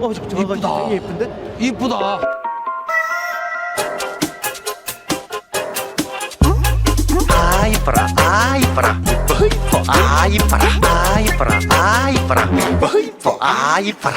어, 저, 저 이쁘다. 되게 예쁜데? 이쁘다. 아 이뻐라. 아 이뻐라. 이뻐. 이뻐 아 이뻐라. 아 이뻐라. 아 이뻐라. 이뻐 이뻐. 아 이뻐라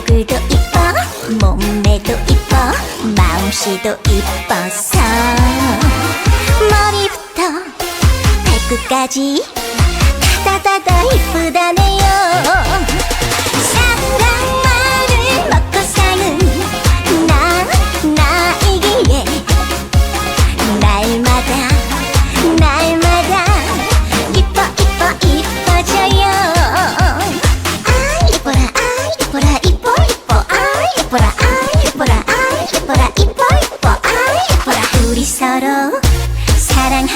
얼굴도 이뻐. 몸매도 이뻐. 마음씨도 이뻐서. 머리부터 발끝까지. 다다다다 이쁘다네요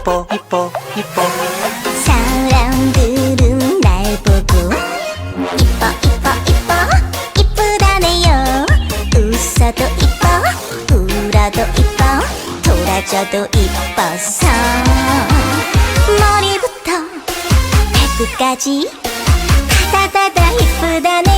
이뻐 이뻐 이뻐. 사람들은 날 보고 이뻐 이뻐 이뻐. 이쁘다네요. 웃어도 이뻐 울어도 이뻐 돌아줘도 이뻐서. 머리부터 발끝까지 다다다다 이쁘다네